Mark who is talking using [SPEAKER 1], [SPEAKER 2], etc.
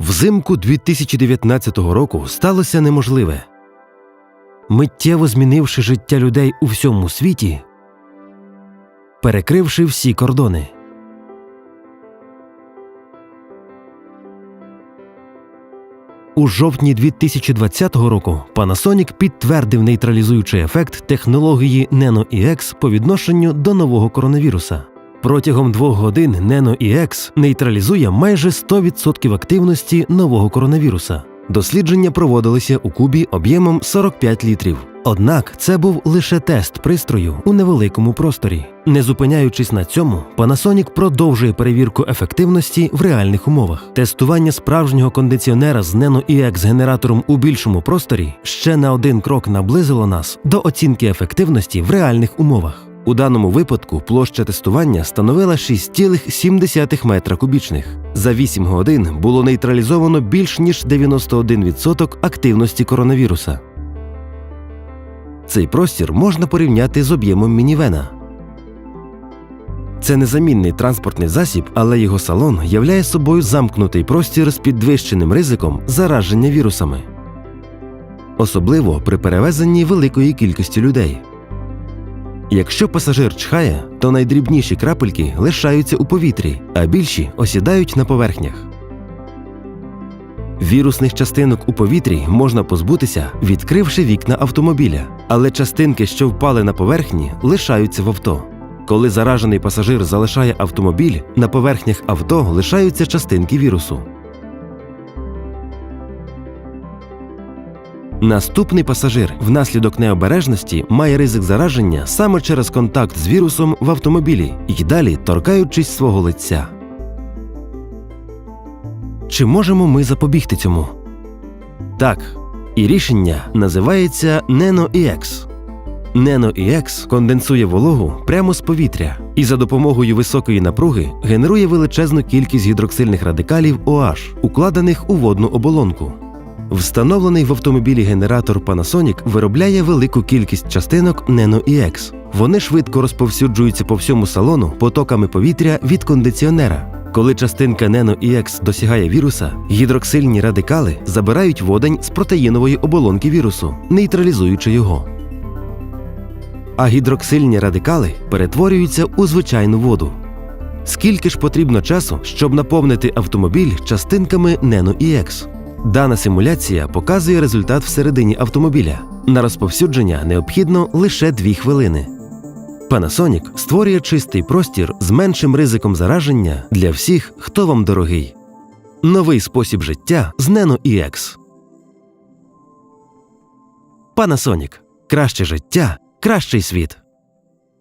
[SPEAKER 1] Взимку 2019 року сталося неможливе. Миттєво змінивши життя людей у всьому світі, перекривши всі кордони. У жовтні 2020 року Panasonic підтвердив нейтралізуючий ефект технології NanoEX по відношенню до нового коронавіруса. Протягом двох годин NanoEX нейтралізує майже 100% активності нового коронавіруса. Дослідження проводилися у кубі об'ємом 45 літрів. Однак це був лише тест пристрою у невеликому просторі. Не зупиняючись на цьому, Panasonic продовжує перевірку ефективності в реальних умовах. Тестування справжнього кондиціонера з NanoEX генератором у більшому просторі ще на один крок наблизило нас до оцінки ефективності в реальних умовах. У даному випадку площа тестування становила 6,7 метра кубічних. За 8 годин було нейтралізовано більш ніж 91% активності коронавіруса. Цей простір можна порівняти з об'ємом мінівена. Це незамінний транспортний засіб, але його салон являє собою замкнутий простір з підвищеним ризиком зараження вірусами, особливо при перевезенні великої кількості людей. Якщо пасажир чхає, то найдрібніші крапельки лишаються у повітрі, а більші осідають на поверхнях. Вірусних частинок у повітрі можна позбутися, відкривши вікна автомобіля, але частинки, що впали на поверхні, лишаються в авто. Коли заражений пасажир залишає автомобіль, на поверхнях авто лишаються частинки вірусу. Наступний пасажир внаслідок необережності має ризик зараження саме через контакт з вірусом в автомобілі і далі торкаючись свого лиця. Чи можемо ми запобігти цьому? Так. І рішення називається NanoEX. NanoEX конденсує вологу прямо з повітря і за допомогою високої напруги генерує величезну кількість гідроксильних радикалів OH, укладених у водну оболонку. Встановлений в автомобілі генератор Panasonic виробляє велику кількість частинок NanoEX. Вони швидко розповсюджуються по всьому салону потоками повітря від кондиціонера. Коли частинка NanoEX досягає віруса, гідроксильні радикали забирають водень з протеїнової оболонки вірусу, нейтралізуючи його. А гідроксильні радикали перетворюються у звичайну воду. Скільки ж потрібно часу, щоб наповнити автомобіль частинками NanoEX? Дана симуляція показує результат всередині автомобіля. На розповсюдження необхідно лише 2 хвилини. Panasonic створює чистий простір з меншим ризиком зараження для всіх, хто вам дорогий. Новий спосіб життя з NanoEX. Panasonic. Краще життя, кращий світ.